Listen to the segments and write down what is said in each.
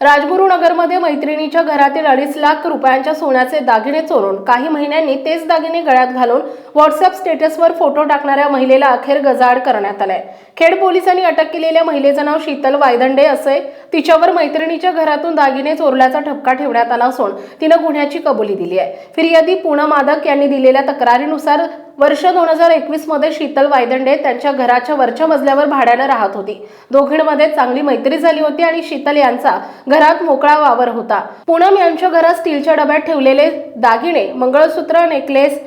राजगुरुनगरमध्ये मैत्रिणीच्या घरातील अडीच लाख रुपयांच्या सोन्याचे दागिने चोरून काही महिन्यांनी तेच दागिने गळ्यात घालून व्हॉट्सअप स्टेटसवर फोटो टाकणाऱ्या महिलेला अखेर गजाआड करण्यात आलाय. खेड पोलिसांनी अटक केलेल्या महिलेचं नाव शीतल वायदंडे असे तिच्यावर मैत्रिणीच्या घरातून दागिने चोरल्याचा ठपका ठेवण्यात आला असून तिनं गुन्ह्याची कबुली दिली आहे. फिर्यादी पूनम मादक यांनी दिलेल्या तक्रारीनुसार वर्ष दोन हजार एकवीसमध्ये शीतल वायदंडे त्यांच्या घराच्या वरच्या मजल्यावर भाड्यानं राहत होती. दोघींमध्ये चांगली मैत्री झाली होती आणि शीतल यांचा घरात मोकळा वावर होता. पूनम यांच्या घरात स्टीलच्या डब्यात ठेवलेले दागिने मंगळसूत्र नेकलेस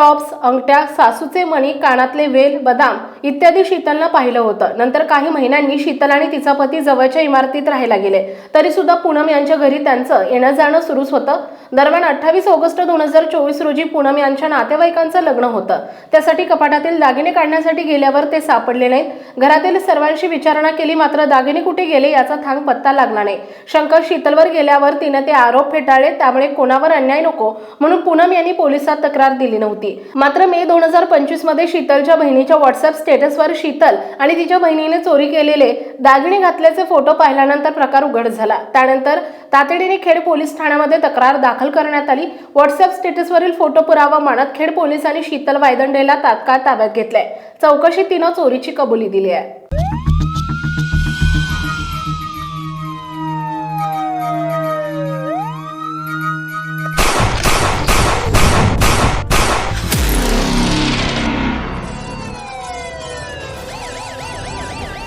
टॉप्स अंगठ्या सासूचे मणी कानातले वेल बदाम इत्यादी शीतलनं पाहिलं होतं. नंतर काही महिन्यांनी शीतल आणि तिचा पती जवळच्या इमारतीत राहायला गेले. तरी सुद्धा पूनम यांच्या घरी त्यांचं येणं जाणं सुरूच होतं. दरम्यान अठ्ठावीस ऑगस्ट दोन हजार चोवीस रोजी पूनम यांच्या नातेवाईकांचं लग्न होतं. त्यासाठी कपाटातील दागिने काढण्यासाठी गेल्यावर ते सापडले नाहीत. घरातील सर्वांशी विचारणा केली मात्र दागिने कुठे गेले याचा थांग पत्ता लागला नाही. शंकर शीतलवर गेल्यावर तिनं ते आरोप फेटाळले त्यामुळे कोणावर अन्याय नको म्हणून पूनम यांनी पोलिसात तक्रार दिली नव्हती. मात्र मे दोन हजार पंचवीसमध्ये शीतलच्या बहिणीच्या व्हॉट्सअप स्टेटसवर शीतल आणि तिच्या बहिणीने चोरी केलेले दागिने घातल्याचे फोटो पाहिल्यानंतर प्रकार उघड झाला. त्यानंतर तातडीने खेड पोलीस ठाण्यामध्ये तक्रार दाखल करण्यात आली. व्हॉट्सअप स्टेटसवरील फोटो पुरावा मानत खेड पोलिसांनी शीतल वायदंडेला तात्काळ ताब्यात घेतलाय. चौकशीत तिनं चोरीची कबुली दिली आहे.